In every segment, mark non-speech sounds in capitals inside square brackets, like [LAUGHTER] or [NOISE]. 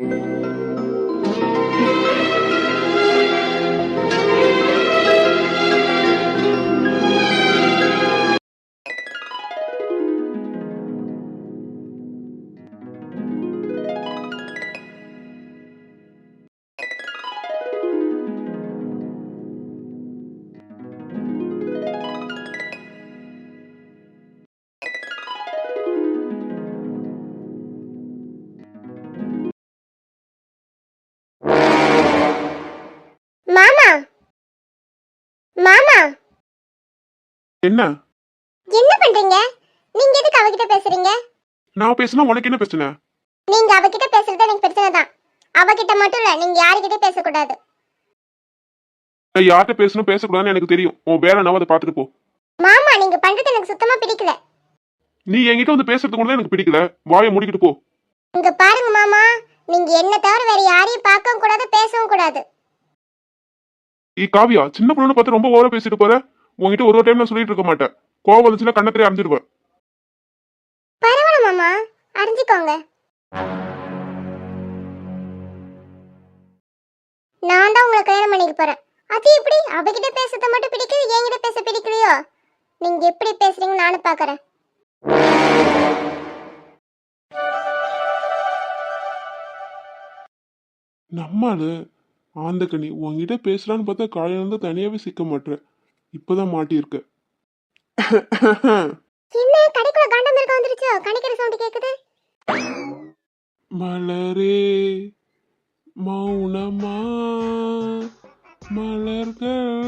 மாமா என்ன? என்ன பண்றீங்க? நீங்க எதுக்கு அவகிட்ட பேசுறீங்க? நான் பேசினா உனக்கு என்ன பிரச்சனை? நீங்க அவகிட்ட பேசுறது எனக்கு பிரச்சனை தான். அவகிட்ட மட்டும் இல்ல நீங்க யாருக்கிட்ட பேசக்கூடாது. நான் யார்கிட்ட பேசணும் பேசக்கூடாதுன்னு எனக்கு தெரியும். உன் வேலை நான் அதை பார்த்துட்டு போ. மாமா நீங்க பண்றது எனக்கு சுத்தமா பிடிக்கல. நீ என்கிட்ட வந்து பேசுறது கூட எனக்கு பிடிக்கல. வாயை முடிக்கிட்டு போ. இங்க பாருங்க மாமா நீங்க என்ன தவிர வேற யாரையும் பார்க்கவும் கூடாது பேசவும் கூடாது. ஈ காவியா சின்ன பொண்ணு பார்த்து ரொம்ப ஓவரா பேசிட்டு போற? உன்கிட்ட ஒரு ஒரு டைம் நான் சொல்லிட்டு இருக்க மாட்டேன். கோவம் வந்துச்சுன்னா கண்ணத்திலே அரைஞ்சிடுவேன் பரவாயில்ல மாமா. அறிஞ்சுக்கோங்க நான் தான் உங்களை கல்யாணம் பண்ணிக்க போறேன். அது எப்படி? அவகிட்ட பேசுறது மட்டும் பிடிக்குது என்கிட்ட பேச பிடிக்கலையோ? நீங்க எப்படி பேசுறீங்கன்னு நானும் பாக்குறேன். நம்மாலு ஆந்தக்கனி உன்கிட்ட பேசலான்னு பார்த்தா காலையில இருந்து தனியாவே சிக்க மாட்டேன் இப்பதான் மாட்டியிருக்க. என்ன கடைக்குள்ள காண்டம் இருக்க வந்துருச்சோ? கணிக்கிற சவுண்ட் கேக்குது. மலரே மௌனமா மலர்கள்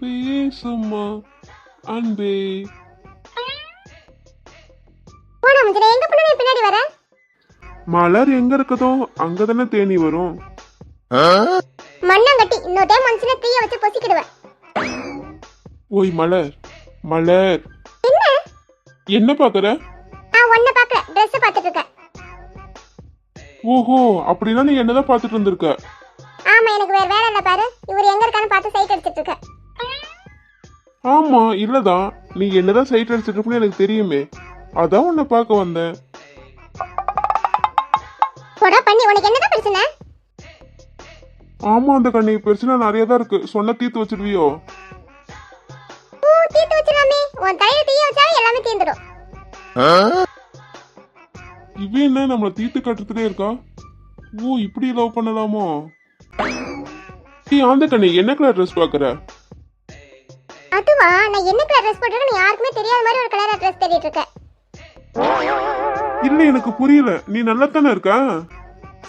பேசுமா அன்பே. போன முந்திர எங்க பண்ண பின்னாடி வர? மலர் எங்க இருக்குதோ அங்கதானே தேனி வரும். மண்ணாங்கட்டி இன்னொரு டைம் மனுஷன தீய வச்சு பொசிக்கிடுவேன். ஓய் மலர் மலர். என்ன? என்ன பாக்குற? ஒன்ன பாக்கல Dress பார்த்துட்டு இருக்கேன் ஓஹோ அப்படின்னா நீ என்னதான் பார்த்துட்டு இருந்திருக்க? ஆமா எனக்கு வேற வேலை இல்ல பாரு. இவர் எங்க இருக்கான்னு பார்த்து சைட் அடிச்சிட்டு இருக்கேன் ஆமா இல்லதான் நீ என்னதான் சைட் அடிச்சிட்டு இருப்பேன்னு எனக்கு தெரியுமே. அதான் உன்னை பார்க்க வந்தேன். போடா பண்ணி. உனக்கு என்னதான் பிரச்சனை? ஆமா அந்த கண்ணி. பிரச்சனை நிறைய தான் இருக்கு. சொன்ன தீர்த்து வச்சிருவியோ? தீர்த்து வச்சிடாமே உன் தலையில தீய வச்சா எல்லாமே தீந்துடும் இவன் என்ன நம்மள தீர்த்து கட்டுறதுலே இருக்கா? ஓ இப்படி லவ் பண்ணலாமோ? நீ அந்த கண்ணி என்ன கலர் ட்ரெஸ் பாக்குற? அதுவா நான் என்ன கலர் ட்ரெஸ் போட்டிருக்கேன் யாருக்குமே தெரியாத மாதிரி ஒரு கலர் ட்ரெஸ் தேடிட்டு இருக்கேன் இல்ல எனக்கு புரியல. நீ நல்லா தானே இருக்க?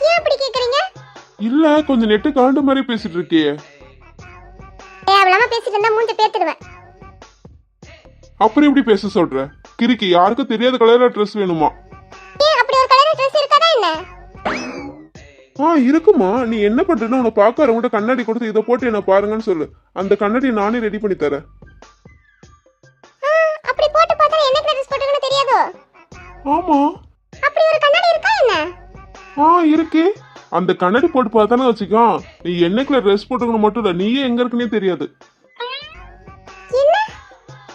ஏன் அப்படி கேக்குறீங்க? இல்ல கொஞ்சம் நெட்டு காண்டு மாதிரி பேசிட்டு இருக்கியே. தேவையில்லாம பேசிட்டு இருந்தா மூஞ்ச பேத்துடுவேன். அப்புறம் எப்படி பேச சொல்ற? கிறுக்கி யாருக்கும் தெரியாத கலர்ல ட்ரெஸ் வேணுமா? ஏன் அப்படி ஒரு கலர் ட்ரெஸ் இருக்காதா என்ன? ஆ இருக்குமா. நீ என்ன பண்றேன்னா உன்னை பார்க்க வரவங்கிட்ட கண்ணாடி கொடுத்து இதை போட்டு என்ன பாருங்கன்னு சொல்லு. அந்த கண்ணாடி நானே ரெடி பண்ணி தரேன். ஆ, அப்படி போட்டு பார்த்தா என்ன கலர் ட்ரெஸ் போட்டிருக்கேன்னு தெரியாதோ? ஆமா. அப்படி ஒரு கண்ணாடி இருக்கா என்ன? ஆ இருக்கு. அந்த கண்ணாடி போட்டு பார்த்தானே வச்சுக்கோ. நீ என்ன கலர் ட்ரெஸ் போட்டுக்கணும் மட்டும் இல்ல நீயே எங்க இருக்குன்னே தெரியாது.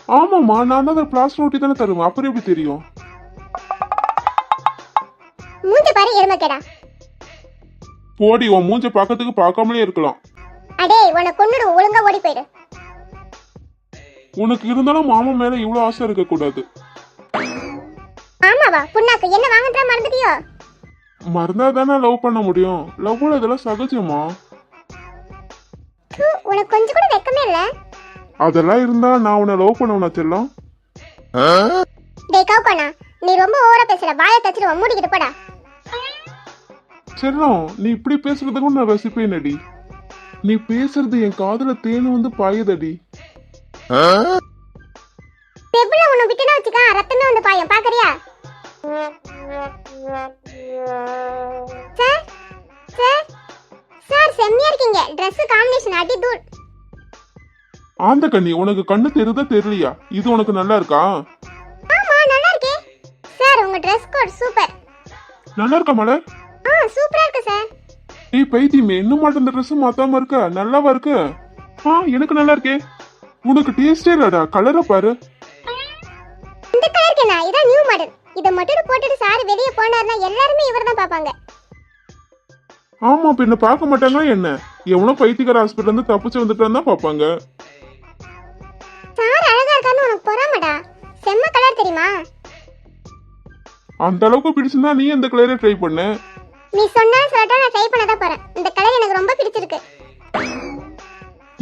ஆமாம்மா நான் தான் அதை பிளாஸ்டர் ஒட்டி தானே தருவேன். அப்புறம் எப்படி தெரியும்? மூஞ்ச பாரு எருமக்கேடா போடி உன் மூஞ்ச பார்க்கறதுக்கு பார்க்காமலே இருக்கலாம். அடே உன்னை கொன்னுடு ஒழுங்கா ஓடி போயிடு உனக்கு இருந்தாலும் மாமா மேல இவ்வளவு ஆசை இருக்க கூடாது ஆமாவா புண்ணாக்கு என்ன வாங்குறா மறந்துட்டியோ? மறந்தா தானே லவ் பண்ண முடியும். லவ்ல இதெல்லாம் சகஜமா? உனக்கு கொஞ்சம் கூட வெக்கமே இல்ல. அதெல்லாம் இருந்தா நான் உன்னை லவ் பண்ணுவேனா செல்லம்? டேய் கவுக்கோனா நீ ரொம்ப ஓவரா பேசுற. வாயை தச்சிருவ மூடிக்கிட்டு போடா. செல்லம் நீ இப்படி பேசுறதுக்கும் நான் ரசிப்பேனடி. நீ பேசுறது என் காதுல தேனு வந்து பாயுதடி. பெப்புல உன்னை விட்டுனா வச்சுக்கா ரத்தமே வந்து பாயும். பாக்குறியா? சார் சார் சார் செம்மையா இருக்கீங்க. Dress காம்பினேஷன் அடி தூள். ஆந்த கண்ணி உனக்கு கண்ணு தெரியுதா தெரியலையா? இது உனக்கு நல்லா இருக்கா? ஆமா நல்லா இருக்கே. சார் உங்க Dress கோட் சூப்பர் நல்லா இருக்கா மலர் ஆ சூப்பரா இருக்கு சார் ஏய் பைத்தியமே இன்னும் மட்டும் இந்த ட்ரெஸ் மாத்தாம இருக்க? நல்லாவா இருக்கு? ஆ எனக்கு நல்லா இருக்கே. உனக்கு டேஸ்டே இல்லடா. கலரை பாரு. இந்த கலருக்கு என்ன? இதான் நியூ மாடல் இதை மட்டும் போட்டுட்டு சார் வெளியே போனாருன்னா எல்லாருமே இவர் தான் பார்ப்பாங்க. ஆமா பின்ன பார்க்க மாட்டாங்களா என்ன? எவனோ பைத்தியக்கார ஹாஸ்பிட்டல் இருந்து தப்பிச்சு வந்துட்டான்னு தான் பார்ப்பாங்க. சார் அழகா இருக்கான்னு உனக்கு பொறாமடா. செம்ம கலர் தெரியுமா? அந்த அளவுக்கு பிடிச்சிருந்தா நீ அந்த கலரை ட்ரை பண்ணு? நீ சொன்னாலும் சொல்லட்டா நான் ட்ரை பண்ண தான் போறேன். இந்த கலர் எனக்கு ரொம்ப பிடிச்சிருக்கு.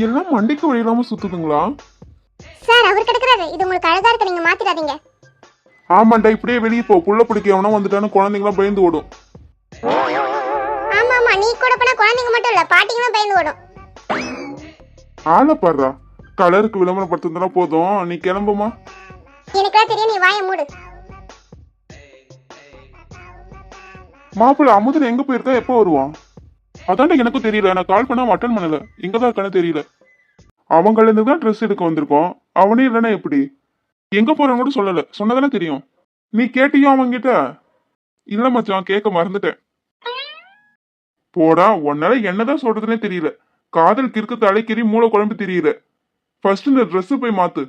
எல்லாம் மண்டைக்கு வழி இல்லாம சுத்துதுங்களா? சார் அவர் கிடக்குறாரு. இது உங்களுக்கு அழகா இருக்கு நீங்க மாத்திடாதீங்க. ஆமாண்டா இப்படியே வெளியே போ. புள்ள பிடிக்க எவனா வந்துட்டான்னு குழந்தைங்களாம் பயந்து ஓடும். ஆமா ஆமா நீ கூட போனா குழந்தைங்க மட்டும் இல்ல பாட்டிங்களும் பயந்து ஓடும். ஆளை பாடுறா கலருக்கு விளம்பரப்படுத்துறதுனா போதும். நீ கிளம்புமா? எனக்கெல்லாம் தெரியும் நீ வாயை மூடு. மாப்பிள்ள அமுதன் எங்க போயிருக்கா? எப்போ வருவான்? அதான்டா எனக்கும் தெரியல. நான் கால் பண்ணா அட்டன் பண்ணல. எங்க தான் இருக்கானே தெரியல. அவங்கள இருந்து தான் ட்ரெஸ் எடுக்க வந்திருக்கோம். அவனே இல்லைன்னா எப்படி? எங்க போறேன்னு கூட சொல்லல. சொன்னதானே தெரியும். நீ கேட்டியோ அவன்கிட்ட? இல்ல மச்சான் கேட்க மறந்துட்டேன். போடா உன்னால என்னதான் சொல்றதுனே தெரியல. காதல் கிறுக்கு தலைக்கறி மூளை குழம்பு தெரியல ஃபர்ஸ்ட் இந்த Dress போய் மாத்து.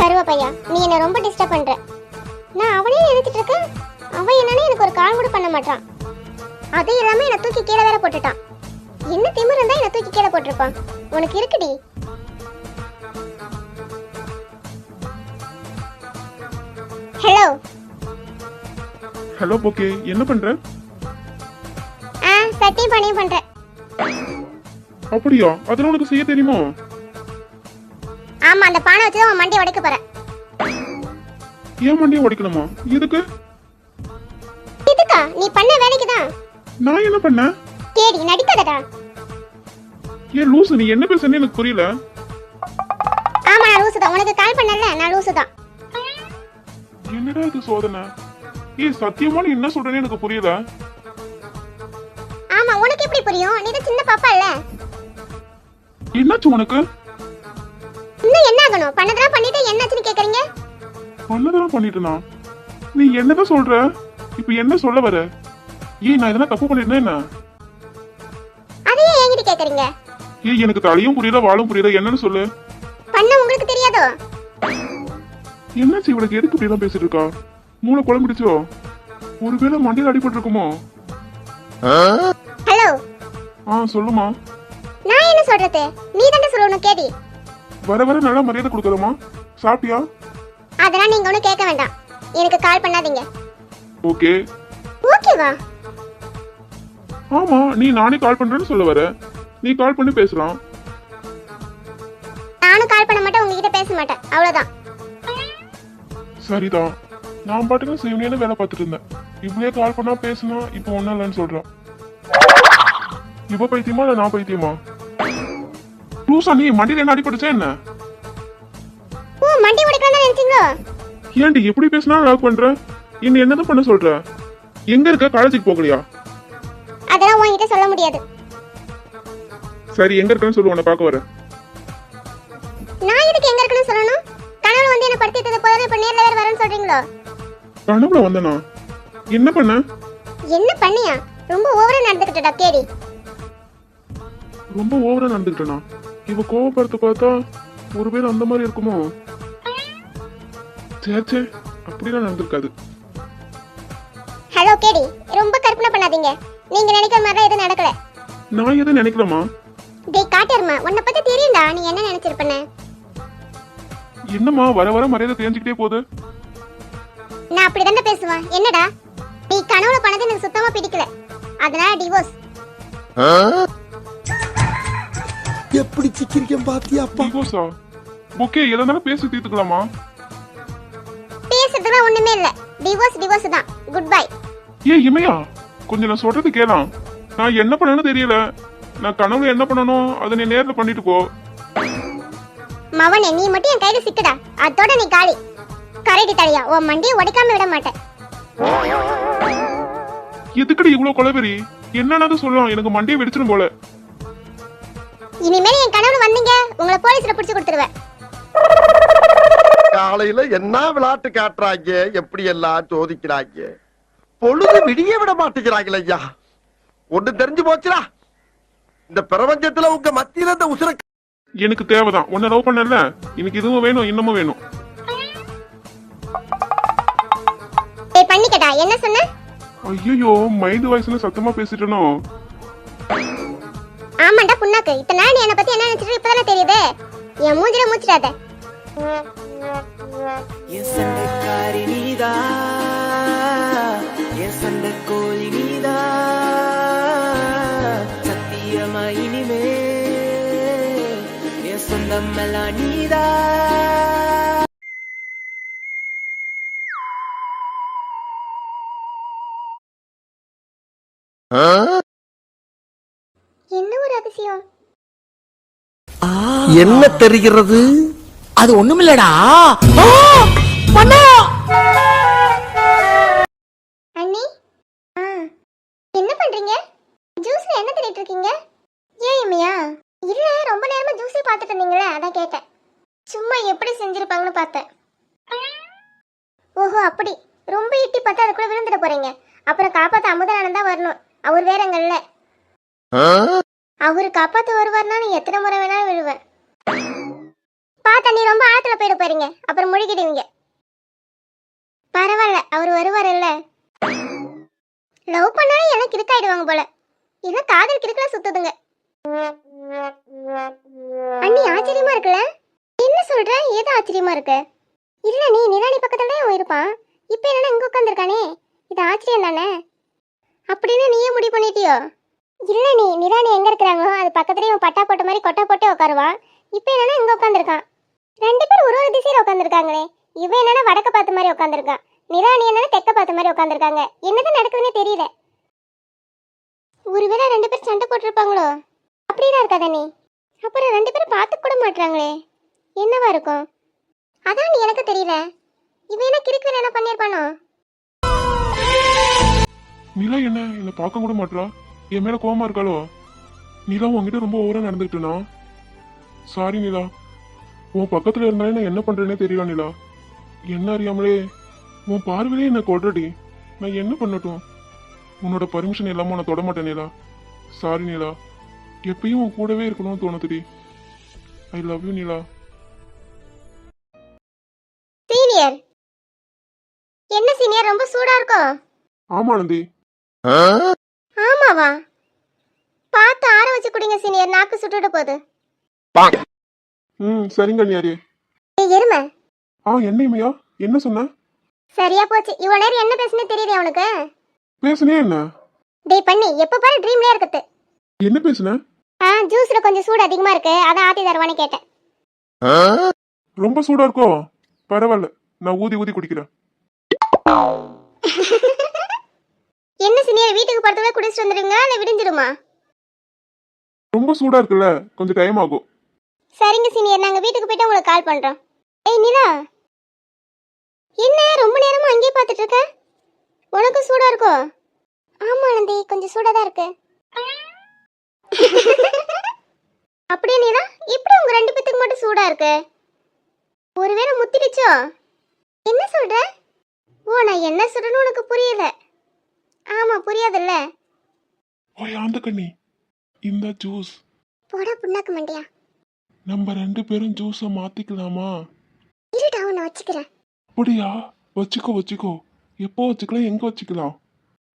கருவ பையா நீ என்ன ரொம்ப டிஸ்டர்ப் பண்ற. நான் அவனே நினைச்சிட்டு இருக்கேன். அவன் என்னன்னு எனக்கு ஒரு கால் கூட பண்ண மாட்டான் அது இல்லாம என்ன தூக்கி கீழே வேற போட்டுட்டான். என்ன திமிரு இருந்தா என்ன தூக்கி கீழே போட்டிருப்பான். உனக்கு இருக்குடி. ஹலோ ஹலோ ஓகே என்ன பண்ற? ஆ சட்டியும் பணியும் பண்றேன். அப்படியா? அதெல்லாம் உனக்கு செய்ய தெரியுமா? ஆமா அந்த பானை வச்சு உன் மண்டையை உடைக்க போறேன். ஏன் மண்டியை உடைக்கணுமா? எதுக்கு? இதுக்கா? நீ பண்ண வேலைக்கு தான் நான் என்ன பண்ணேன் கேடி நடிக்காதடா. ஏன் லூசு? நீ என்ன பேசுறேன்னு எனக்கு புரியல. ஆமா நான் லூசு தான் உனக்கு கால் பண்ணல நான் லூசு தான் என்னடா இது சோதனை? ஏய் சத்தியமா நீ என்ன சொல்றேன்னு எனக்கு புரியல. புரியும். நீ தான் சின்ன பாப்பா இல்ல? என்னாச்சு உனக்கு? இன்னும் என்ன ஆகணும்? பண்ணதெல்லாம் பண்ணிட்டு என்னாச்சுன்னு கேக்குறீங்க? பண்ணதெல்லாம் பண்ணிட்டேனா? நீ என்னதான் சொல்ற? இப்ப என்ன சொல்ல வர? ஏய் நான் இதெல்லாம் தப்பு பண்ணிட்டேன் என்ன? அதையே என்கிட்ட கேக்குறீங்க. ஏய் எனக்கு தலையும் புரியல வாழும் புரியல என்னன்னு சொல்லு. பண்ண உங்களுக்கு தெரியாதோ? என்னாச்சு? இவளுக்கு எதுக்கு இப்படி எல்லாம் பேசிட்டு இருக்கா? மூளை குழம்பிடுச்சோ? ஒருவேளை மண்டியில் அடிபட்டு இருக்குமோ ஆ சொல்லுமா. நான் என்ன சொல்றது? நீ தானே சொல்லணும் கேடி. வர வர நல்லா மரியாதை கொடுக்கறமா சாப்பிட்டியா? அதெல்லாம் நீங்க ஒன்றும் கேட்க வேண்டாம். எனக்கு கால் பண்ணாதீங்க. ஓகே. ஓகேவா ஆமா நீ நானே கால் பண்றேன்னு சொல்ல வர. நீ கால் பண்ணி பேசலாம். நானும் கால் பண்ண மாட்டேன் உங்ககிட்ட பேச மாட்டேன். அவ்வளவுதான். சரிதான். நான் பாட்டுக்கு சிவனேன்னு வேலை பார்த்துட்டு இருந்தேன். இவ்வளே கால் பண்ணா பேசினா இப்போ ஒன்றும் இல்லைன்னு சொல்றான் இவ பைத்தியமா இல்ல நான் பைத்தியமா? லூசா நீ மண்டியில என்ன அடிபட்டுச்சா என்ன? ஓ மண்டி உடைக்கலாம் தான் நினைச்சீங்களோ? ஏன்டி எப்படி பேசினா லவ் பண்ற? இன்னும் என்னதான் பண்ண சொல்ற? எங்க இருக்க? காலேஜுக்கு போகலையா? அதெல்லாம் உன்கிட்ட சொல்ல முடியாது. சரி எங்க இருக்கன்னு சொல்லு உன்னை பார்க்க வரேன். நான் எதுக்கு எங்க இருக்குன்னு சொல்லணும்? கனவுல வந்து என்ன படுத்திட்டது போதாது இப்ப நேர்ல வேற வரேன்னு சொல்றீங்களோ? கனவுல வந்தனா? என்ன பண்ண? என்ன பண்ணியா? ரொம்ப ஓவரா நடந்துக்கிட்டடா கேடி ரொம்ப ஓவரா நடந்துக்கிட்டனா? இவ கோவப்படுத்த பார்த்தா ஒருவேளை அந்த மாதிரி இருக்குமோ? சே சே அப்படிலாம் நடந்திருக்காது. ஹலோ கேடி. ரொம்ப கற்பனை பண்ணாதீங்க. நீங்க நினைக்கிற மாதிரி எதுவும் நடக்கல. நான் எதுவும் நினைக்கலமா டேய் காட்டர்மா உன்னை பத்தி தெரியும்டா. நீ என்ன நினைச்சிருப்பன? என்னம்மா வர வர மரியாதை தெரிஞ்சுக்கிட்டே போகுது. நான் அப்படிதானே பேசுவேன். என்னடா? நீ கனவுல பண்ணது எனக்கு சுத்தமா பிடிக்கல. அதனால டிவோர்ஸ் எப்படி சிக்கிரிக்கம் பாத்தியாப்பா டிவோர்ஸா ஓகே எதனாலும் பேசி தீர்த்துக்கலாமா? பேசுறதுலாம் ஒண்ணுமே இல்ல. டிவோர்ஸ் டிவோர்ஸ் தான். குட் பை ஏ இமையா கொஞ்சம் நான் சொல்றது கேளாம். நான் என்ன பண்ணணும்னு தெரியல. நான் கனவுல என்ன பண்ணணும் அதை நீ நேர்ல பண்ணிட்டு போ. மவனே நீ மட்டும் என் கையில சிக்குடா. அதோட நீ காலி. கரடி தலையா. உன் மண்டியை உடைக்காம விட மாட்டேன். எதுக்கடி இவ்வளவு கொலவெறி என்னன்னு சொல்லலாம். எனக்கு மண்டையை வெடிச்சிடும் போல. இனிமேல் என் கனவுல வந்தீங்க. உங்களை போலீஸ்ல பிடிச்சு கொடுத்துருவேன். காலையில என்ன விளையாட்டு காட்டுறாங்க? எப்படி எல்லாம் சோதிக்கிறாங்க? பொழுது விடிய விட மாட்டேங்கிறாங்களே ஐயா. ஒண்ணு தெரிஞ்சு போச்சுடா. இந்த பிரபஞ்சத்துல உங்க மத்தியில இந்த உசுர எனக்கு தேவைதான். உன்னை லவ் பண்ணல. எனக்கு இதுவும் வேணும் இன்னமும் வேணும். புரியலையா என்ன சொன்ன? ஐயோ மைண்ட் வாய்ஸ்ல சத்தமா பேசிட்டனோ? ஆமாண்டா புண்ணாக்கு. இத்தனை நாள் நீ என்னை பத்தி என்ன நினைச்சிட்டு இப்பதானே தெரியுது. என் மூஞ்சில மூச்சிடாத. என் சண்டைக்காரி நீதா. என் சண்டை கோழி நீதா. சத்தியமா இனிமே என் சொந்தம் எல்லாம் நீதா. என்ன அதிசயம் என்ன தெரிகிறது? அது ஒண்ணுமில்லடா. அண்ணி ஆ என்ன பண்றீங்க? ஜூஸ்ல என்ன தேடிட்டு இருக்கீங்க? ஏன் இம்மையா? இல்ல ரொம்ப நேரமா ஜூஸே பார்த்துட்டு இருந்தீங்களே அதான் கேட்டேன். சும்மா எப்படி செஞ்சிருப்பாங்கன்னு பார்த்தேன். ஓஹோ அப்படி. ரொம்ப இட்டி பார்த்தா அதுக்குள்ள விழுந்துட போறீங்க. அப்புறம் காப்பாத்த அமுதனானந்த் தான் வரணும். அவர் வேறங்கல்ல அவரு காப்பாத்த வருவார்னா நீ எத்தனை முறை வேணாலும் விழுவேன் பா நீ ரொம்ப ஆத்துல போயிட போறீங்க. அப்புறம் முழுகிடுவீங்க பரவாயில்ல அவர் வருவார் இல்ல லவ் பண்ணாலும் எனக்கு கிறுக்காயிடுவாங்க போல. இல்ல காதல் கிறுக்கல சுத்துதுங்க. அண்ணி ஆச்சரியமா இருக்குல்ல? என்ன சொல்ற? ஏதோ ஆச்சரியமா இருக்கு? இல்ல நீ நிலாடி பக்கத்துல தான் இருப்பான். இப்ப என்னன்னா இங்க உட்காந்துருக்கானே இது ஆச்சரியம் தானே? அப்படின்னு நீயே முடிவு பண்ணிட்டியோ? இல்லை நீ நிராணி எங்கே இருக்கிறாங்களோ அது பக்கத்துலேயே இவன் பட்டா போட்ட மாதிரி கொட்டை போட்டே உட்காருவான் இப்போ என்னன்னா இங்கே உட்காந்துருக்கான் ரெண்டு பேரும் ஒரு ஒரு திசையில் உட்காந்துருக்காங்களே இவன் என்னன்னா வடக்க பார்த்த மாதிரி உட்காந்துருக்கான் நிராணி என்னன்னா தெக்க பார்த்த மாதிரி உட்காந்துருக்காங்க என்னதான் நடக்குதுன்னே தெரியல. ஒருவேளை ரெண்டு பேரும் சண்டை போட்டிருப்பாங்களோ? அப்படிலாம் இருக்காதா நீ. அப்புறம் ரெண்டு பேரும் பார்த்து கூட மாட்டுறாங்களே என்னவா இருக்கும்? அதான் நீ எனக்கு தெரியல. இவன் என்ன கிறுக்கு என்ன பண்ணியிருப்பானோ? நிலா என்ன? என்ன பார்க்க கூட மாட்றா. என் மேல கோவமா இருக்காளோ? நிலா உன்கிட்ட ரொம்ப ஓவரா நடந்துக்கிட்டனா சாரி நிலா. உன் பக்கத்துல இருந்தாலே நான் என்ன பண்றேனே தெரியல நிலா. என்ன அறியாமலே உன் பார்வையிலே என்ன கொல்றடி. நான் என்ன பண்ணட்டும்? உன்னோட பர்மிஷன் இல்லாம உன்னை தொட மாட்டேன் நிலா. சாரி நிலா. எப்பயும் உன் கூடவே இருக்கணும்னு தோணுதுடி. I love you Nila. Senior என்ன சீனியர் ரொம்ப சூடா இருக்கும் ஆமா ஆனந்தி. ஆமாவா? பார்த்து ஆற வச்சு குடிங்க சீனியர். நாக்கு சுட்டுட்டு போகுது. ம் சரிங்க அண்ணியாரே ஏய் எருமை. ஆ என்னைமையா என்ன சொன்ன? சரியா போச்சு. இவ்வளவு நேரம் என்ன பேசுனே தெரியுது அவனுக்கு பேசுனே என்ன? டேய் பண்ணி எப்ப பாரு ட்ரீம்லயே இருக்குது. என்ன பேசுன? ஆ ஜூஸ்ல கொஞ்சம் சூடு அதிகமா இருக்கு. அதான் ஆத்தி தருவான்னு கேட்டேன். ரொம்ப சூடா இருக்கோ? பரவாயில்ல. நான் ஊதி ஊதி குடிக்கிறேன். [LAUGHS] என்ன சீனியர் வீட்டுக்கு படத்துல குடிச்சிட்டு வந்துடுங்க இல்ல விடிஞ்சிடுமா? ரொம்ப சூடா இருக்குல்ல கொஞ்சம் டைம் ஆகும். சரிங்க சீனியர் நாங்க வீட்டுக்கு போயிட்டு உங்களுக்கு கால் பண்றோம். ஏய் நிலா. என்ன ரொம்ப நேரமா அங்கேயே பார்த்துட்டு இருக்க? உனக்கு சூடா இருக்கோ? ஆமா ஆனந்தி கொஞ்சம் சூடா தான் இருக்கு. [LAUGHS] அப்படியே நீலா இப்படி உங்க ரெண்டு பேத்துக்கு மட்டும் சூடா இருக்கு? ஒருவேளை முத்திடுச்சோ? என்ன சொல்ற? ஓ நான் என்ன சொல்றேன்னு உனக்கு புரியல. ஆமா புரியாதுல்ல. ஓய் ஆந்த கண்ணி இந்த ஜூஸ். போடா புண்ணாக்கு மண்டியா. நம்ம ரெண்டு பேரும் ஜூஸை மாத்திக்கலாமா? இருடா உன்னை வச்சுக்கிறேன். அப்படியா? வச்சுக்கோ வச்சுக்கோ. எப்போ வச்சுக்கலாம் எங்க வச்சுக்கலாம்?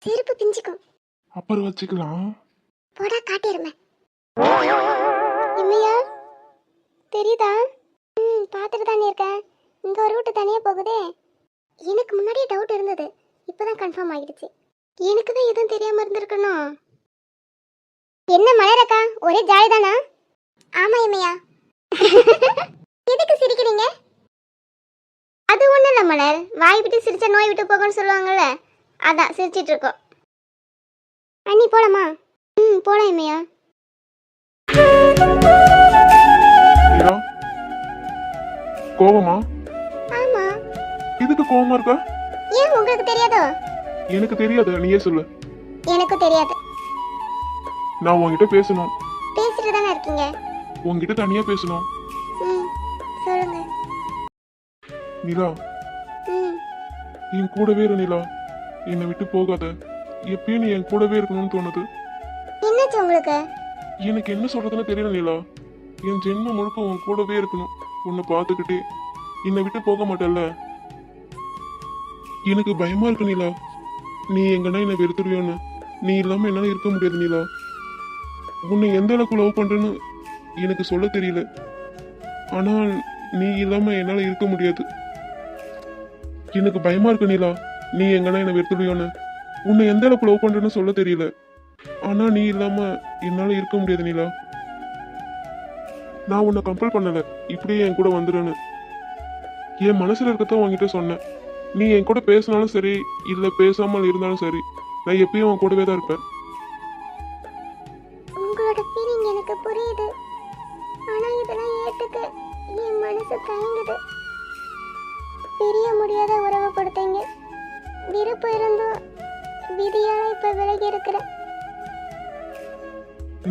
செருப்பு பிஞ்சுக்கும். அப்புறம் வச்சுக்கலாம். போடா காட்டிருமே இம்மையா? தெரியுதா? ம் பார்த்துட்டு தானே இருக்கேன். இங்க ஒரு ரூட்டு தனியா போகுதே. எனக்கு முன்னாடியே டவுட் இருந்தது. இப்பதான் கன்ஃபார்ம் ஆகிடுச்சு எனக்கு தான் எதுவும் தெரியாம இருந்திருக்கணும். என்ன மலரக்கா? ஒரே ஜாலி தானா? ஆமா இம்மையா [LAUGHS] எதுக்கு சிரிக்கிறீங்க? அது ஒண்ணும் இல்ல மலர். வாய் விட்டு சிரிச்சா நோய் விட்டு போகும்னு சொல்லுவாங்கல்ல? அதான் சிரிச்சிட்டு இருக்கோம் அண்ணி போலாமா? ம் போலாம் இம்மையா நீலா கோவமா? ஆமா. எதுக்கு கோவமா இருக்க? ஏன் உங்களுக்கு தெரியாதோ? எனக்கு தெரியாது நீயே சொல்லு. எனக்கு தெரியாது. நான் உன்கிட்ட பேசணும். பேசிட்டு தானே இருக்கீங்க? உன்கிட்ட தனியா பேசணும். ம் சொல்லுங்க. நிலா. ம். என் கூடவே இரு நிலா. என்னை விட்டு போகாத. எப்பயும் நீ என் கூடவே இருக்கணும்னு தோணுது. என்னாச்சு உங்களுக்கு? எனக்கு என்ன சொல்றதுன்னு தெரியல நிலா. என் ஜென்மம் முழுக்க உன் கூடவே இருக்கணும். உன்னை பார்த்துக்கிட்டே. என்னை விட்டு போக மாட்டல்ல. எனக்கு பயமா இருக்கு நிலா. நீ எங்கன்னா என்னை வெறுத்துருவியோன்னு? நீ இல்லாம என்னால இருக்க முடியாது நீலா. உன்னை எந்த அளவுக்கு லவ் பண்றேன்னு எனக்கு சொல்ல தெரியல. ஆனால் நீ இல்லாம என்னால இருக்க முடியாது. எனக்கு பயமா இருக்கு நீலா. நீ எங்கன்னா என்னை வெறுத்துடுவியோன்னு உன்னை எந்த அளவுக்கு லவ் பண்றேன்னு சொல்ல தெரியல. ஆனா நீ இல்லாம என்னால இருக்க முடியாது நீலா. நான் உன்னை கம்பல் பண்ணல. இப்படியே என் கூட வந்துடுன்னு என் மனசுல இருக்கத்தான் உங்ககிட்ட சொன்னேன். நீ என் கூட பேசினாலும் சரி இல்ல பேசாமல் இருந்தாலும் சரி நான் எப்பயும் உன் கூடவே தான் இருப்பேன். உங்களோட ஃபீலிங் எனக்கு புரியுது. ஆனா இதெல்லாம் ஏத்துக்க என் மனசு தயங்குது. பிரிய முடியாத உறவு கொடுத்தீங்க. விருப்பம் இருந்தும் விதியால இப்ப விலகி இருக்கிறேன்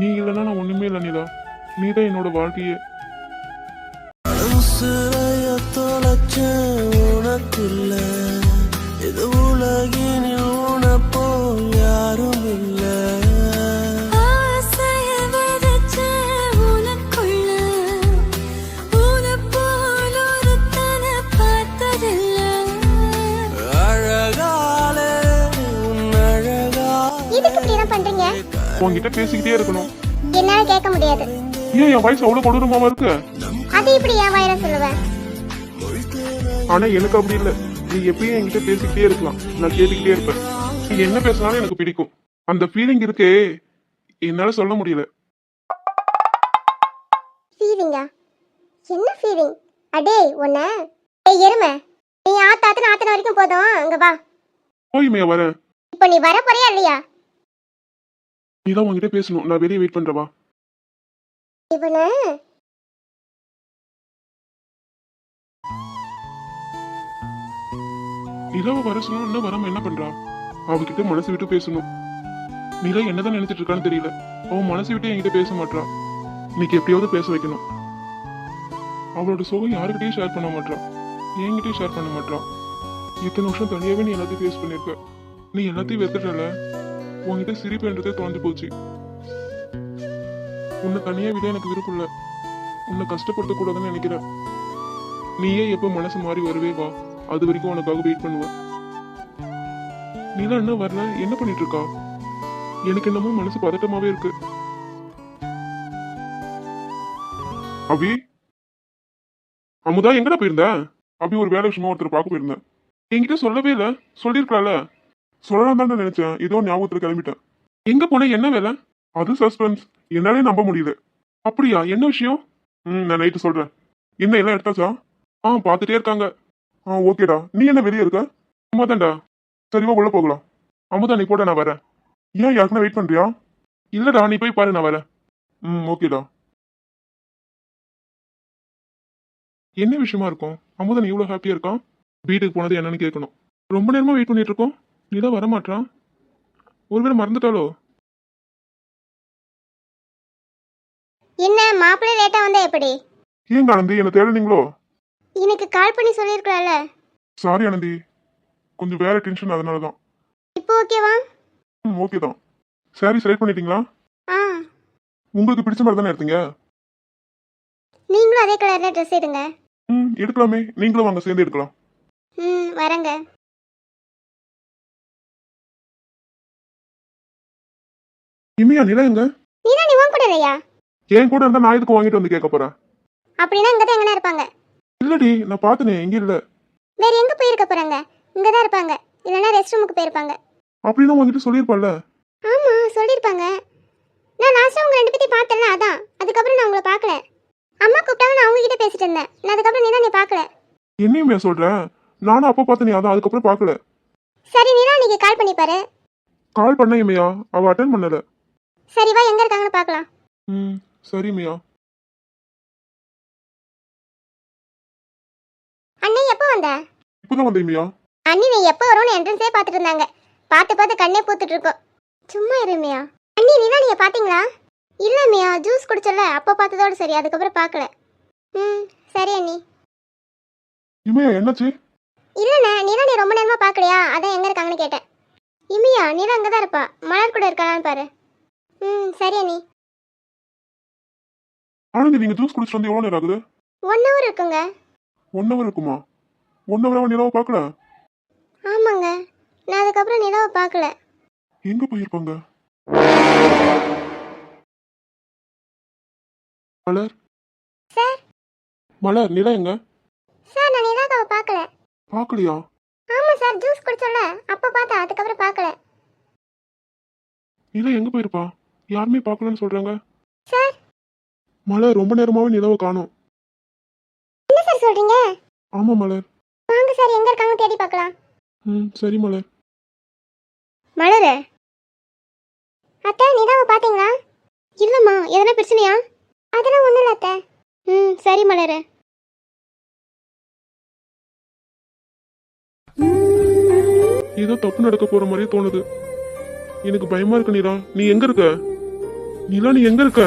நீ இல்லைன்னா நான் ஒண்ணுமே இல்லை நிலா. நீ தான் என்னோட வாழ்க்கையே. உசுரைய உனக்குள்ள. இது உலகினில் உனப்போ யாரும் இல்ல உன்கிட்ட பேசிக்கிட்டே இருக்கணும். என்னால கேட்க முடியாது. ஏன் என் வயசு அவ்வளவு கொடூரமாவா இருக்கு? அது இப்படி என் வாயில சொல்லுவேன் ஆனா எனக்கு அப்படி இல்லை. நீ எப்பயும் என்கிட்ட பேசிக்கிட்டே இருக்கலாம். நான் கேட்டுக்கிட்டே இருப்பேன். நீ என்ன பேசினாலும் எனக்கு பிடிக்கும். அந்த ஃபீலிங் இருக்கே. என்னால சொல்ல முடியல. ஃபீலிங்கா என்ன ஃபீலிங் அடே உன்ன? ஏய் எருமை. நீ ஆத்தாத்துன ஆத்தன வரைக்கும் போதும். அங்க வா. போயுமையா வரேன் இப்போ நீ வர போறியா இல்லையா? நீ தான் உன்கிட்ட பேசணும். நான் வெளியே வெயிட் பண்றவா இவன? நிலாவை வர சொன்னா இன்னும் வராம என்ன பண்றா? அவகிட்ட மனசு விட்டு பேசணும். நிலா என்னதான் நினைச்சிட்டு இருக்கான்னு தெரியல. அவன் மனசு விட்டு என்கிட்ட பேச மாட்றா. இன்னைக்கு எப்படியாவது பேச வைக்கணும். அவளோட சோகம் யாருக்கிட்டையும் ஷேர் பண்ண மாட்டான் என்கிட்டயும் ஷேர் பண்ண மாட்றா. இத்தனை வருஷம் தனியாவே நீ எல்லாத்தையும் ஃபேஸ் பண்ணிருக்க. நீ எல்லாத்தையும் வெறுத்துட்டல உன்கிட்ட சிரிப்புன்றதே தொலைஞ்சு போச்சு. உன்னை தனியா விட எனக்கு விருப்பம் இல்ல. உன்னை கஷ்டப்படுத்த கூடாதுன்னு நினைக்கிறேன் நீயே எப்போ மனசு மாறி வருவே வா. அது வரைக்கும் உனக்காக வெயிட் பண்ணுவேன். நீலாம் என்ன வரல என்ன பண்ணிட்டு இருக்கா எனக்கு என்னமோ மனசு பதட்டமாவே இருக்கு. அபி? அமுதா எங்கடா போயிருந்த? அபி ஒரு வேலை விஷயமா ஒருத்தர் பார்க்க போயிருந்தேன். என்கிட்ட சொல்லவே இல்ல. சொல்லிருக்கலாம்ல சொல்லலாம் தான் நினைச்சேன். ஏதோ ஞாபகத்துல கிளம்பிட்டேன். எங்க போன? என்ன வேலை? அது சஸ்பென்ஸ் என்னாலே நம்ப முடியல. அப்படியா? என்ன விஷயம்? ம் நான் நைட்டு சொல்றேன். என்ன எல்லாம் எடுத்தாச்சா? ஆ பார்த்துட்டே இருக்காங்க. ஆ ஓகேடா. நீ என்ன வெளியே இருக்க? சும்மா தான்டா சரிவா உள்ள போகலாம். அமுதா நீ போட நான் வரேன். ஏன் யாருக்குன்னா வெயிட் பண்றியா? இல்லடா நீ போய் பாரு நான் வரேன். ம் ஓகேடா. என்ன விஷயமா இருக்கும்? அமுதன் இவ்வளோ ஹாப்பியா இருக்கான் வீட்டுக்கு போனது என்னன்னு கேட்கணும். ரொம்ப நேரமா வெயிட் பண்ணிட்டு இருக்கோம். நீ தான் வரமாட்டான் ஒருவேளை மறந்துட்டாலோ? என்ன மாப்பிள்ளை லேட்டா வந்தா எப்படி? ஏங்க ஆனந்தி என்ன தேடுனீங்களோ? எனக்கு கால் பண்ணி சொல்லியிருக்கலாம்ல சாரி ஆனந்தி. கொஞ்சம் வேற டென்ஷன் அதனால தான் இப்போ ஓகேவா ம் ஓகே தான். சாரி செலக்ட் பண்ணிட்டீங்களா? ஆ. உங்களுக்கு பிடிச்ச மாதிரி தானே எடுத்தீங்க? நீங்களும் அதே கலர்ல ட்ரெஸ் எடுங்க. ம் எடுக்கலாமே. நீங்களும் வாங்க சேர்ந்து எடுக்கலாம். ம் வரேங்க. இமையா நிலா எங்க? நீதான் நீ உன் கூட இல்லையா? என் கூட இருந்தா நான் எதுக்கு வாங்கிட்டு வந்து கேட்க போறேன்? அப்படின்னா இங்க தான் எங்கனா இருப்பாங்க. இல்லடி நான் பார்த்தனே எங்க இல்ல. வேற எங்க போயிருக்க போறாங்க? இங்க தான் இருப்பாங்க. இல்லைன்னா ரெஸ்ட் ரூமுக்கு போயிருப்பாங்க. அப்படின்னு உங்ககிட்ட சொல்லியிருப்பல்ல? ஆமா சொல்லியிருப்பாங்க. நான் லாஸ்டா உங்க ரெண்டு பேத்தையும் பார்த்தேன்ல அதான். அதுக்கப்புறம் நான் உங்களை பார்க்கல. அம்மா கூப்பிட்டாங்க நான் அவங்க கிட்ட பேசிட்டு இருந்தேன். நான் அதுக்கப்புறம் நீ தான் நீ பார்க்கல. என்னையுமே சொல்றேன் நானும் அப்போ பார்த்தனே அதான் அதுக்கப்புறம் பார்க்கல. சரி நீதான் நீங்க கால் பண்ணி பாரு. கால் பண்ண இமையா அவ அட்டன் பண்ணல. சரி வா எங்க இருக்காங்கன்னு பார்க்கலாம். ம் சரி மியா வந்த? இப்போதான் வந்த இமையா அண்ணி நீ எப்போ வரும்னு என்ட்ரன்ஸே பார்த்துட்டு இருந்தாங்க. பார்த்து பார்த்து கண்ணே பூத்துட்டு இருக்கோம் சும்மா இருமியா அண்ணி நீ தான் நீங்க பாத்தீங்களா இல்ல மியா ஜூஸ் குடிச்சல அப்போ பார்த்ததோட சரி அதுக்கப்புறம் பார்க்கல. ம் சரி அண்ணி. இமையா என்னாச்சு? இல்லண்ணே நீதான் நீ ரொம்ப நேரமா பார்க்கலையா? அதான் எங்க இருக்காங்கன்னு கேட்டேன். இமியா நீ தான் அங்கே தான் இருப்பா. மலர் கூட இருக்காளான்னு பாரு. ம் சரி அண்ணி. ஆனந்தி நீங்க ஜூஸ் குடிச்சிட்டு வந்து எவ்வளவு நேரம் ஆகுது? ஒன் ஹவர் இருக்குங்க. ஒன் ஹவர் இருக்குமா? ஒன் ஹவர் அவன் நிலாவை பார்க்கல? ஆமாங்க. நான் அதுக்கப்புறம் நிலாவை பார்க்கல? எங்க போயிருப்பாங்க? மலர்? சார்? மலர் நிலா எங்க? சார் நான் நிலாவை பார்க்கல. பாக்கலையா ஆமாம் சார் ஜூஸ் குடிச்சோம்ல. அப்போ பார்த்தேன் அதுக்கப்புறம் பார்க்கல. நிலா எங்க போயிருப்பா? யாருமே பார்க்கலன்னு சொல்றாங்க. சார்? மலர் ரொம்ப நேரமாவே நிலாவை காணோம். என்ன சார் சொல்கிறீங்க ஆமா மலர். வாங்க சார் எங்கே இருக்காங்க தேடி பார்க்கலாம். ம் சரி மலர் மலரு. அத்தை நிலாவை பார்த்தீங்களா? இல்லைம்மா எதனா பிரச்சனையா? அதெல்லாம் ஒன்றும் இல்லை அத்தை. ம் சரி மலரு. ஏதோ தப்பு நடக்க போற மாதிரியே தோணுது. எனக்கு பயமா இருக்கு நிலா. நீ எங்க இருக்க? நிலா நீ எங்க இருக்க?